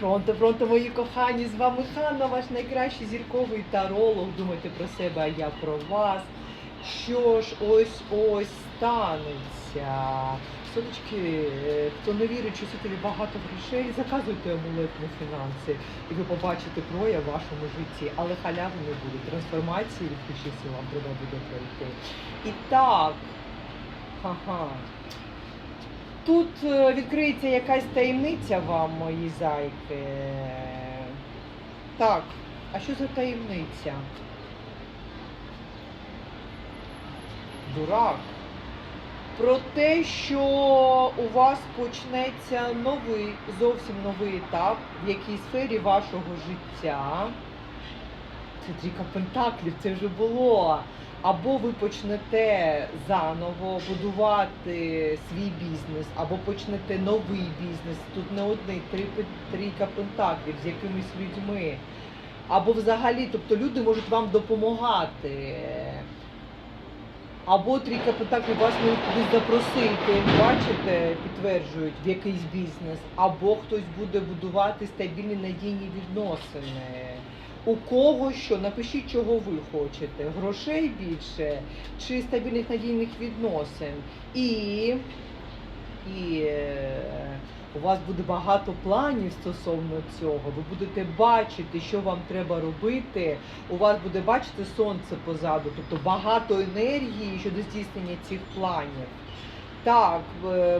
Фронте, фронте, мої кохані, з вами Ханна, ваш найкращий зірковий таролог. Думайте про себе, а я про вас. Що ж ось ось станеться. Сонечки, е, хто не вірить, що світові багато грошей, заказуйте амулет на фінанси, і ви побачите прояв в вашому житті, але халяви не буде. Трансформації від вам треба буде пройти. І так, ага. Тут е, відкриється якась таємниця вам, мої зайки. Так, а що за таємниця? Дурак. Про те, що у вас почнеться новий, зовсім новий етап в якій сфері вашого життя. Це трійка пентаклів, це вже було. Або ви почнете заново будувати свій бізнес, або почнете новий бізнес. Тут не три трійка пентаклів з якимись людьми. Або взагалі, тобто люди можуть вам допомагати. Або трійка пентаклів вас можуть кудись запросити, бачите, підтверджують в якийсь бізнес, або хтось буде будувати стабільні надійні відносини. У кого що, напишіть, чого ви хочете. Грошей більше чи стабільних надійних відносин. І, і е, у вас буде багато планів стосовно цього. Ви будете бачити, що вам треба робити. У вас буде бачити сонце позаду, тобто багато енергії щодо здійснення цих планів. Так,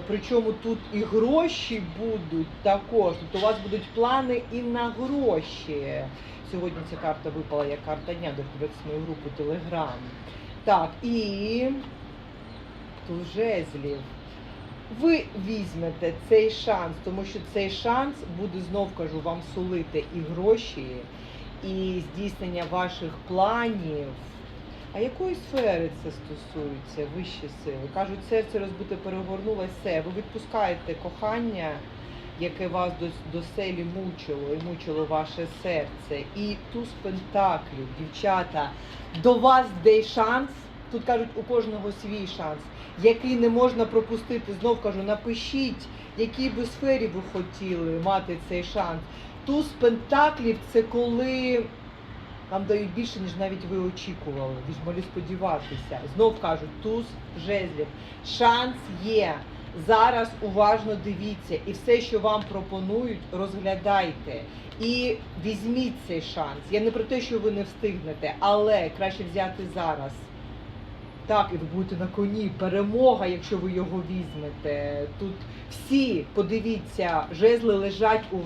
причому тут і гроші будуть також. Тобто у вас будуть плани і на гроші. Сьогодні ця карта випала як карта дня, дивитися мою групу Телеграм. Так, і туз жезлів. Ви візьмете цей шанс, тому що цей шанс буде знов кажу вам сулити і гроші, і здійснення ваших планів. А якої сфери це стосується? Вищі сили? Кажуть, серце розбите перегорнулося. Ви відпускаєте кохання, яке вас до, до селі мучило і мучило ваше серце. І туз пентаклів, дівчата, до вас де шанс. Тут кажуть, у кожного свій шанс, який не можна пропустити. Знов кажу, напишіть, якій би сфері ви хотіли мати цей шанс. Туз пентаклів це коли вам дають більше, ніж навіть ви очікували. Ви ж могли сподіватися. Знов кажуть, туз жезлів. Шанс є. Зараз уважно дивіться, і все, що вам пропонують, розглядайте. І візьміть цей шанс. Я не про те, що ви не встигнете, але краще взяти зараз. Так, і ви будете на коні. Перемога, якщо ви його візьмете. Тут всі, подивіться, жезли лежать у